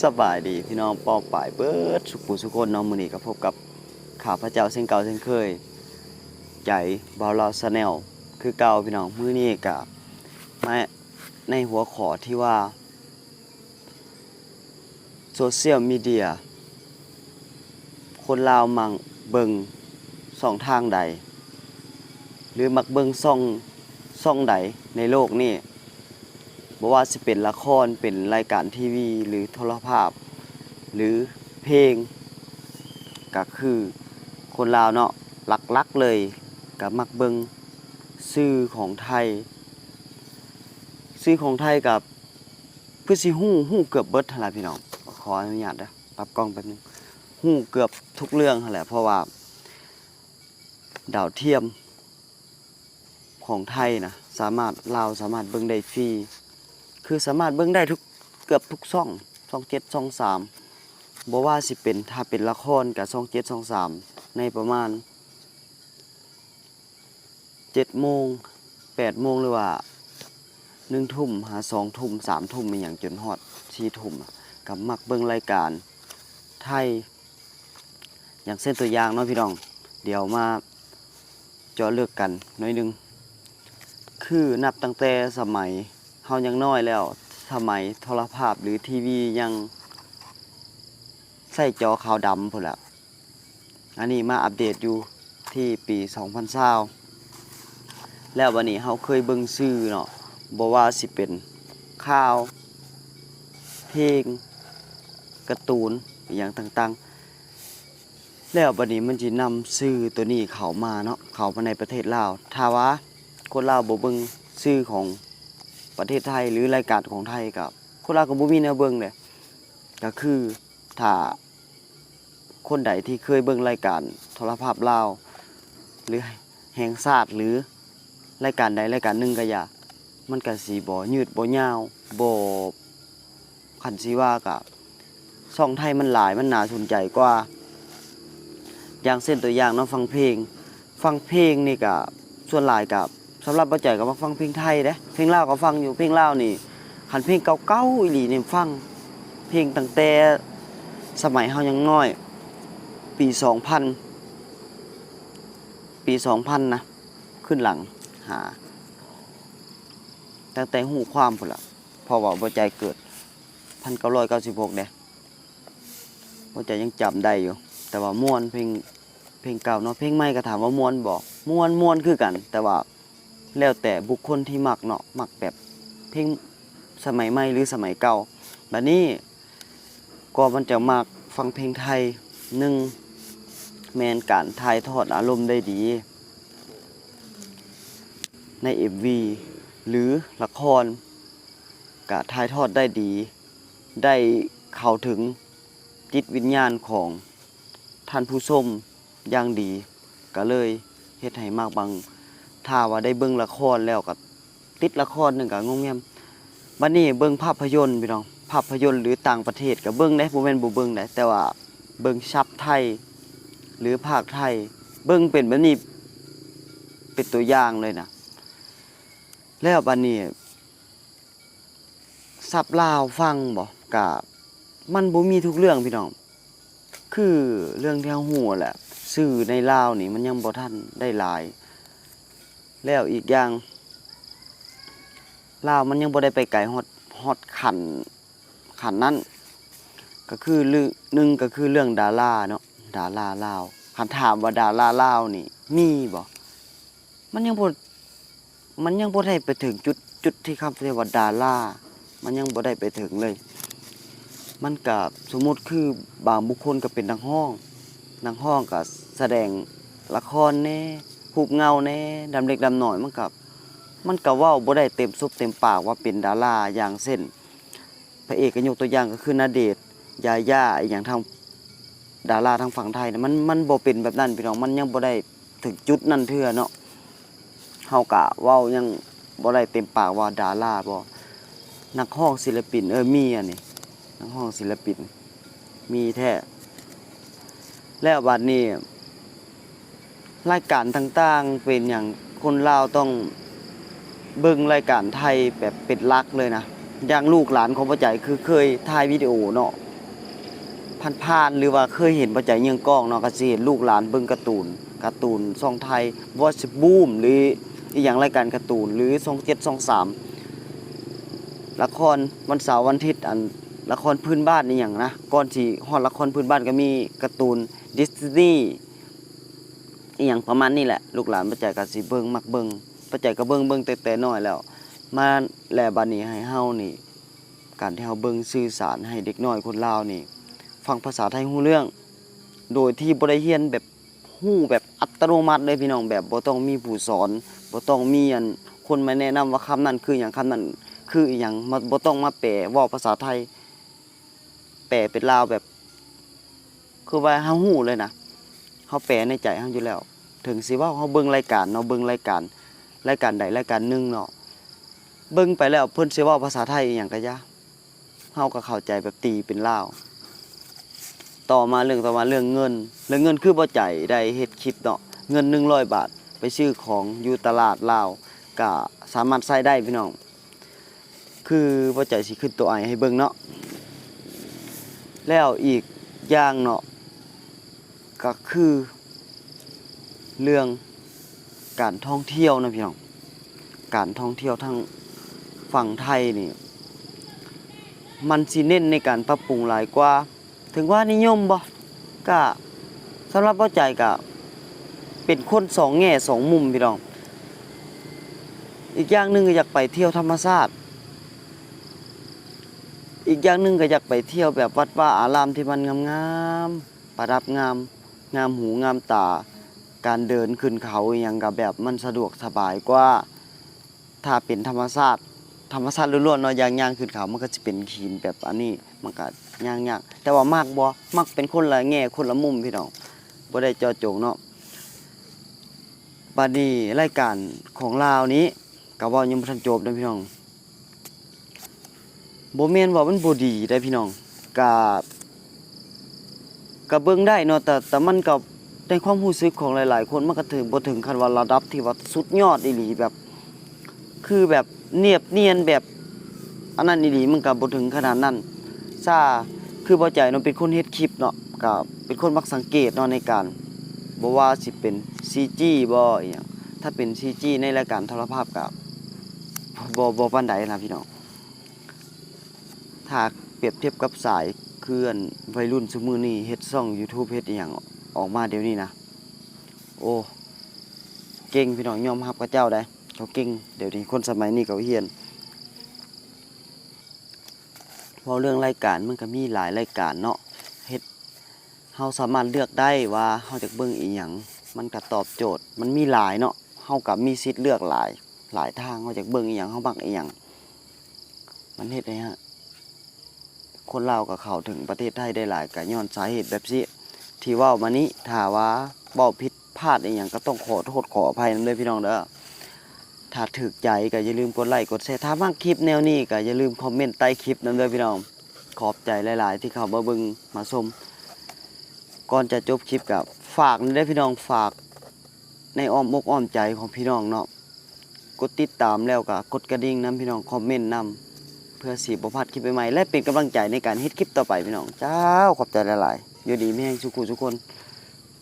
สบายดีพี่น้องป้องป่ายเบิดสุขุสุคนน้องมือนีก็พบกับข่าวพระเจ้าเส้นเก่าเส้นเคยใจบอลาสแนลคือเก่าพี่น้องมือนี้กับมาในหัวขอที่ว่าโซเชียลมีเดียคนลาวมังเบิงสองทางใด หรือมักเบิงซ่องซ่องใดในโลกนี้ บ่ว่าสิเป็นละครเป็นรายการทีวี หรือโทรภาพ หรือเพลงก็คือคนลาวเนาะหลักๆเลยก็มักเบิงชื่อของไทยชื่อของไทยกับเพื่อสิฮู้ฮู้เกือบเบิดหั่นล่ะพี่น้องขออนุญาตเด้อปรับกล้องแป๊บนึงฮู้เกือบทุกเรื่องแหละเพราะว่า ดาวเทียมของไทยนะสามารถลาวสามารถเบิ่งได้ฟรี คือสามารถเบิ่งได้ทุกเกือบทุกช่องช่องเจ็ดช่องสามบ่ว่าสิเป็นถ้าเป็นละครกับช่องเจ็ดช่องสามในประมาณเจ็ดโมงแปดโมงหรือว่าหนึ่งทุ่มหาสองทุ่มสามทุ่มอย่างจนฮอดสี่ทุ่มกับมักเบิ่งรายการไทย อย่างเส้นตัวอย่างเนาะพี่น้อง เดี๋ยวมาจาะเลือกกันหน้อยนึง คือนับตั้งแต่สมัย เฮายังน้อยแล้วสมัยโทรภาพหรือทีวียังใส่จอขาวดำพุ่นละอันนี้มาอัปเดตอยู่ที่ปี2020แล้ววันนี้เฮาเคยเบิ่งซื้อเนาะบ่ว่าสิเป็นข่าว เพลงการ์ตูนอย่างต่างๆ แล้วบัดนี้มันสินำซื้อตัวนี้เขามาเนาะเขามาในประเทศลาวถ้าว่าคนลาวบ่เบิ่งซื้อของ ประเทศไทยหรือรายการของไทยกับคนลาวก็บ่มีแนวเบิ่งเลยก็คือถ้าคนใดที่เคยเบิ่งรายการโทรภาพลาวหรือแห่งชาติหรือรายการใดรายการหนึ่งก็อย่ามันก็สิบ่ยืดบ่ยาวบ่คันสิว่าก็ช่องไทยมันหลายมันน่าสนใจกว่า อย่างเช่นตัวอย่างเนาะฟังเพลง ฟังเพลงนี่ก็ส่วนหลายกับ สำหรับป้าใจก็มาฟังเพลงไทยเด้เพลงลาวก็ฟังอยู่เพลงลาวนี่คันเพลงเก่าๆอีหลีนี่ฟัง เพลงตั้งแต่สมัยเฮายังน้อย ปี2000ปี 2000นะขึ้นหลังหาตั้งแต่หูความพุ่นละพราะว่าบ่ใจเกิด 1996เด้บ่ใจยังจำได้อยู่ แต่ว่าม่วนเพลงเพลงเก่าเนาะเพลงใหม่ก็ถามว่าม่วนบ่ม่วนม่วนคือกัน แต่ว่า แล้วแต่บุคคลที่มักเนาะมักแบบเพลงสมัยใหม่หรือสมัยเก่าบัดนี้ก็มันจะมักฟังเพลงไทยหนึ่งแมนการถ่ายทอดอารมณ์ได้ดี ใน MV หรือละครกะถ่ายทอดได้ดี ได้เข้าถึงจิตวิญญาณของท่านผู้ชมอย่างดี ก็เลยเฮ็ดให้มากบาง ถ้าว่าได้เบิ่งละครแล้วก็ติดละครหนึ่งก็งงแงมบัดนี้เบิ่งภาพยนตร์พี่น้อง ภาพยนตร์หรือต่างประเทศก็เบิ่งได้บ่แม่นบ่เบิ่งได้แต่ว่าเบิ่งซับไทย หรือภาคไทย เบิ่งเป็นแบบนี้เป็นตัวอย่างเลยนะแล้วบัดนี้ซับลาวฟังบ่ก็มันบ่มีทุกเรื่องพี่น้อง คือเรื่องที่เฮาฮู้แหละสื่อในลาวนี่มันยังบ่ทันได้หลาย แล้วอีกอย่างลาวมันยังบ่ได้ไปไกลฮอดฮอดขันขันนั้นก็คือเรื่องหนึ่งก็คือเรื่องดาราเนาะดาราลาวคันถามว่าดาราลาวนี่ มีบ่มันยังบ่มันยังบ่ได้ไปถึงจุดจุดที่คำเรียกว่าดารามันยังบ่ได้ไปถึงเลย มันก็สมมุติคือบางบุคคลก็เป็นนักห้องนักห้องก็แสดงละครแน่ หูบเงาแน่ดำเล็กดำหน่อยมันกับมันก็เว้าบ่ได้เต็มซุบเต็มปากว่าเป็นดาราอย่างเช่นพระเอกก็ยกตัวอย่างก็คือณเดชยาย่าอย่างทางดาราทางฝั่งไทยนะมันมันบ่เป็นแบบนั้นพี่น้องมันยังบ่ได้ถึงจุดนั้นเทื่อเนาะเฮากะว้ายังบ่ได้เต็มปากว่าดาราบ่นักร้องศิลปิน เออมีอันนี้นักร้องศิลปิน มีแท้แล้วบัดนี้ รายการต่างๆ เป็นอย่างคนลาวต้องเบิ่งรายการไทยแบบเป็นลักเลยนะอย่างลูกหลานของพ่อใจคือเคยถ่ายวิดีโอเนาะผ่านๆหรือว่าเคยเห็นบ่ใจเยืองกล้องเนาะก็สิเห็นลูกหลานเบิ่งการ์ตูนการ์ตูนช่องไทยว่าสิบูมหรืออีหยังรายการการ์ตูนหรือช่อง7ช่อง3ละครวันเสาร์วันอาทิตย์อันละครพื้นบ้านนี่หยังนะก่อนสิฮอดละครพื้นบ้านก็มีการ์ตูนดิสนีย์ อีหยังประมาณนี้แหละ ลูกหลานบ่ใจก็สิเบิ่งมักเบิ่งบ่ใจก็เบิ่งเบิ่งแต่แต่น้อยแล้ว มาแลบัดนี้ให้เฮานี่ การที่เฮาเบิ่งสื่อสารให้เด็กน้อยคนลาวนี่ ฟังภาษาไทยฮู้เรื่อง โดยที่บ่ได้เรียนแบบฮู้แบบอัตโนมัติเลยพี่น้องแบบบ่ต้องมีผู้สอนบ่ต้องมีอันคนมาแนะนำว่าคำนั้นคือหยังคำนั้นคืออีหยังมาบ่ต้องมาแปลเว้าภาษาไทย แปลเป็นลาวแบบ คือว่าเฮาฮู้เลยนะเฮาแปลในใจเฮาอยู่แล้ว ถึงสิว่าเฮาเบิ่งรายการเนาะเบิ่งรายการรายการใดรายการหนึ่งเนาะเบิ่งไปแล้วเพิ่นสิว้าภาษาไทยอีหยังก็ยาเฮาก็เข้าใจแบบตีเป็นลาวต่อมาเรื่องต่อมาเรื่องเงิน เรื่องเงินคือบ่ใจได้เฮ็ดคลิปเนาะเงิน100บาท ไปซื้อของอยู่ตลาดลาวก็สามารถใช้ได้พี่น้อง คือบ่ใจสิขึ้นตัวไอให้เบิ่งเนาะแล้วอีกอย่างเนาะก็คือ เรื่องการท่องเที่ยวนะพี่น้อง การท่องเที่ยวทางฝั่งไทยนี่ มันสิเน้นในการปรับปรุงหลายกว่า ถึงว่านิยมบ่ก็สำหรับเข้าใจก็เป็นคนสองแง่สองมุมพี่น้อง อีกอย่างหนึ่งก็อยากไปเที่ยวธรรมชาติ อีกอย่างหนึ่งก็อยากไปเที่ยวแบบวัดว่าอารามที่มันงามๆประดับงาม งามหูงามตา การเดินขึ้นเขาอย่างกับแบบมันสะดวกสบายกว่า ถ้าเป็นธรรมชาติธรรมชาติล้วนๆเนาะย่างย่างขึ้นเขามันก็จะเป็นหินแบบอันนี้มันก็ย่างยากแต่ว่ามากบ่มักเป็นคนละแง่คนละมุมพี่น้องบ่ได้จอจงเนาะบัดนี้รายการของลาวนี้ก็ว้ายังบ่ทันจบเด้อพี่น้องบ่แม่นว่ามันบ่ดีได้พี่น้องก็ก็เบิ่งได้เนาะแต่แต่มันก็ ในความรู้สึกของหลายๆ คนมันก็ถึงบ่ถึงขั้นว่าระดับที่ว่าสุดยอดอีหลีแบบ คือแบบเนียบเนียนแบบอันนั้นอีหลีมันก็บ่ถึงขนาดนั้นซาคือบ่ใจเนาะเป็นคนเฮ็ดคลิปเนาะก็เป็นคนมักสังเกตเนาะในการบ่ว่าสิเป็น CG บ่อีหยังถ้าเป็น CG ในรายการโทรภาพก็บ่บ่ปานใดนะพี่น้องถ้าเปรียบเทียบกับสายเคลื่อนวัยรุ่นซุมื้อนี้เฮ็ดช่อง YouTube เฮ็ดอีหยัง ออกมาเดี๋ยวนี้นะโอ้เก่งพี่น้องยอมรับกับเจ้าได้เขาเก่งเดี๋ยวนี้คนสมัยนี้เขาเฮียนเพราะเรื่องรายการมันก็มีหลายรายการเนาะเฮ็ดเฮาสามารถเลือกได้ว่าเฮาจะเบิ่งอีหยังมันก็ตอบโจทย์ มันมีหลายเนาะเฮาก็มีสิทธิ์เลือกหลาย หลายทางเฮาจะเบิ่งอีหยังเฮามักอีหยังมันเฮ็ดให้ฮะคนลาวก็เข้าถึงประเทศไทยได้หลายก็ย้อนสาเหตุแบบนี้ ที่ว้ามานี้ถ้าว่าเว้าผิดพลาดอีหยังก็ต้องขอโทษขออภัยนำเด้อพี่น้องเด้อถ้าถึกใจก็อย่าลืมกดไลค์กดแชร์ถ้ามักคลิปแนวนี้ก็อย่าลืมคอมเมนต์ใต้คลิปนั่นเลยพี่น้องขอบใจหลาย ๆ ที่เข้ามาเบิ่งมาชมก่อนจะจบคลิปกับฝากนี่ได้อพี่น้องฝากในอ้อมอกอ้อมใจของพี่น้องเนาะกดติดตามแล้วก็กดกระดิ่งนํพี่น้องคอมเมนต์นํเพื่อสิบ่พลาดคลิปใหม่ๆและเป็นกำลังใจในการเฮ็ดคลิปต่อไปพี่น้อง เจ้าขอบใจหลาย ๆ อยู่ดีมีแรงสุขุทุกคน